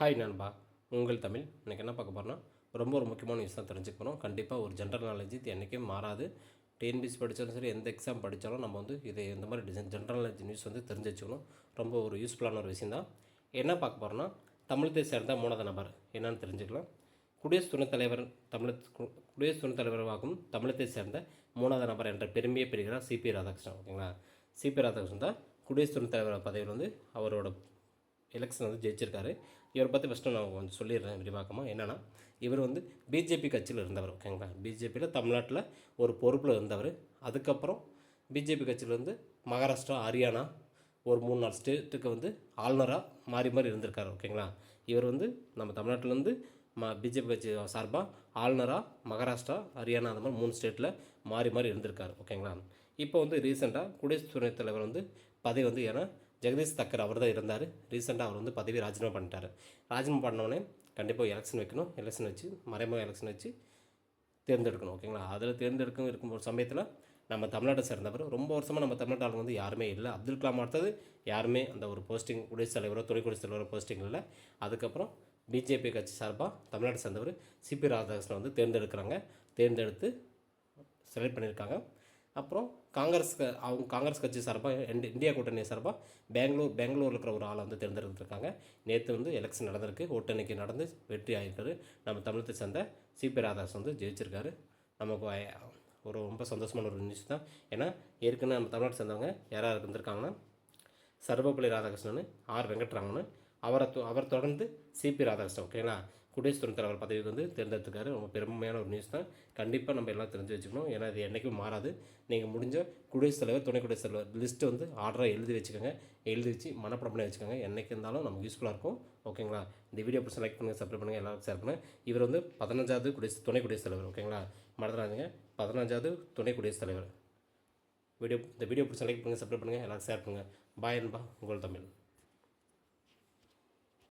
Hi நண்பா. உங்கள் தமிழ். இன்றைக்கி என்ன பார்க்க போகிறோன்னா ரொம்ப ஒரு முக்கியமான விஷயம் தெரிஞ்சுக்க போகிறோம் கண்டிப்பாக ஒரு ஜென்ரல் நாலேஜ் இது என்றைக்கும் மாறாது. டிஎன்பிசி படித்தாலும் சரி எந்த எக்ஸாம் படித்தாலும் நம்ம வந்து இதை இந்த மாதிரி டிசைன் ஜென்ரல் நாலேஜ் நியூஸ் வந்து தெரிஞ்சு வச்சுக்கணும். ரொம்ப ஒரு யூஸ்ஃபுல்லான ஒரு விஷயம் தான். என்ன பார்க்க போகிறோன்னா தமிழத்தை சேர்ந்த மூணாவது நபர் என்னன்னு தெரிஞ்சுக்கலாம். குடியரசு துணைத் தலைவர் தமிழ் குடியரசு துணைத் தலைவராகவும் தமிழத்தை சேர்ந்த மூணாவது நபர் என்ற பெருமையை பெறுகிறார் சிபி ராதாகிருஷ்ணன். ஓகேங்களா? சிபி ராதாகிருஷ்ணன் தான் குடியரசு துணைத் தலைவர் பதவியில் வந்து அவரோட எலெக்ஷன் வந்து ஜெயிச்சிருக்காரு. இவரை பற்றி ஃபஸ்ட்டு நான் கொஞ்சம் சொல்லிடுறேன் விரிவாக்கமாக என்னென்னா இவர் வந்து பிஜேபி கட்சியில் இருந்தவர் ஓகேங்களா பிஜேபியில் தமிழ்நாட்டில் ஒரு பொறுப்பில் இருந்தவர். அதுக்கப்புறம் பிஜேபி கட்சியில் வந்து மகாராஷ்டிரா ஹரியானா ஒரு மூணு நாலு ஸ்டேட்டுக்கு வந்து ஆளுநராக மாறி மாறி இருந்திருக்காரு ஓகேங்களா இவர் வந்து நம்ம தமிழ்நாட்டிலேருந்து ம பிஜேபி கட்சி சார்பாக ஆளுநராக மகாராஷ்டிரா ஹரியானா அந்த மாதிரி மூணு ஸ்டேட்டில் மாறி மாறி இருந்திருக்காரு ஓகேங்களா இப்போ வந்து ரீசெண்டாக குடியரசு துணைத் தலைவர் வந்து பதவி வந்து ஏன்னா ஜெகதீஷ் தக்கர் அவர் தான் இருந்தார். ரீசெண்டாக அவர் வந்து பதவி ராஜினாமா பண்ணிட்டார். ராஜினாமா பண்ணோடனே கண்டிப்பாக எலெக்ஷன் வைக்கணும். எலெக்ஷன் வச்சு மறைமுக எலெக்ஷன் வச்சு தேர்ந்தெடுக்கணும் ஓகேங்களா அதில் தேர்ந்தெடுக்கும் இருக்கும் ஒரு சமயத்தில் நம்ம தமிழ்நாட்டை சேர்ந்தவர். ரொம்ப வருஷமாக நம்ம தமிழ்நாட்டு ஆளுங்க வந்து யாருமே இல்லை. அப்துல் கலாம் அடுத்தது யாருமே அந்த ஒரு போஸ்டிங் குடியரசுத் தலைவரோ துணை குடியரசுத் தலைவரோ போஸ்டிங் இல்லை. அதுக்கப்புறம் பிஜேபி கட்சி சார்பாக தமிழ்நாட்டை சேர்ந்தவர் சிபி ராதாகிருஷ்ணன் வந்து தேர்ந்தெடுக்கிறாங்க. தேர்ந்தெடுத்து செலக்ட் பண்ணியிருக்காங்க. அப்புறம் காங்கிரஸ் அவங்க காங்கிரஸ் கட்சி சார்பாக இந்தியா கூட்டணி சார்பாக பெங்களூர் பெங்களூரில் இருக்கிற ஒரு ஆளை வந்து தேர்ந்தெடுத்துருக்காங்க. நேற்று வந்து எலெக்ஷன் நடந்திருக்கு. ஓட்டணிக்கு நடந்து வெற்றி ஆகிருக்காரு நம்ம தமிழத்தை சேர்ந்த சிபி ராதாகிருஷ்ணன் வந்து ஜெயிச்சிருக்காரு. நமக்கு ஒரு ரொம்ப சந்தோஷமான ஒரு நியூஸ் தான். ஏன்னா ஏற்கனவே நம்ம தமிழ்நாட்டை சேர்ந்தவங்க யாராக இருந்திருக்காங்கன்னா சர்வப்பள்ளி ராதாகிருஷ்ணன் ஆர் வெங்கட்ராமன். அவரை தொ- அவர் தொடர்ந்து சிபி ராதாகிருஷ்ணன் ஓகேங்களா குடியரசு துணைத் தலைவர் பதவிக்கு வந்து தேர்ந்தெடுத்துக்காரு ரொம்ப பெருமையான ஒரு நியூஸ் தான். கண்டிப்பாக நம்ம எல்லாம் தெரிஞ்சு வச்சுக்கணும். ஏன்னா இது என்றைக்கும் மாறாது. நீங்கள் முடிஞ்ச குடியரசுத் தலைவர் துணை குடியரசுத் தலைவர் லிஸ்ட்டு வந்து ஆர்டராக எழுதி வச்சுக்கோங்க. எழுதி வச்சு மனப்படம் பண்ணி வச்சுக்கோங்க. என்றைக்கு இருந்தாலும் நமக்கு யூஸ்ஃபுல்லாக இருக்கும். ஓகேங்களா இந்த வீடியோ பிடிச்ச லைக் பண்ணுங்கள் சப்ஸ்கிரைப் பண்ணுங்கள் எல்லாருக்கும் ஷேர் பண்ணுங்கள் இவர் வந்து பதினஞ்சாவது குடியரசு துணை குடியரசுத் தலைவர். ஓகேங்களா மறந்துடாதீங்க. பதினஞ்சாவது துணை குடியரசுத் தலைவர். வீடியோ இந்த வீடியோ பிடிச்ச லைக் பண்ணுங்கள் சப்ஸ்கிரைப் பண்ணுங்கள் எல்லாரும் ஷேர் பண்ணுங்கள் பாய் அன்பா. உங்கள் தமிழ்.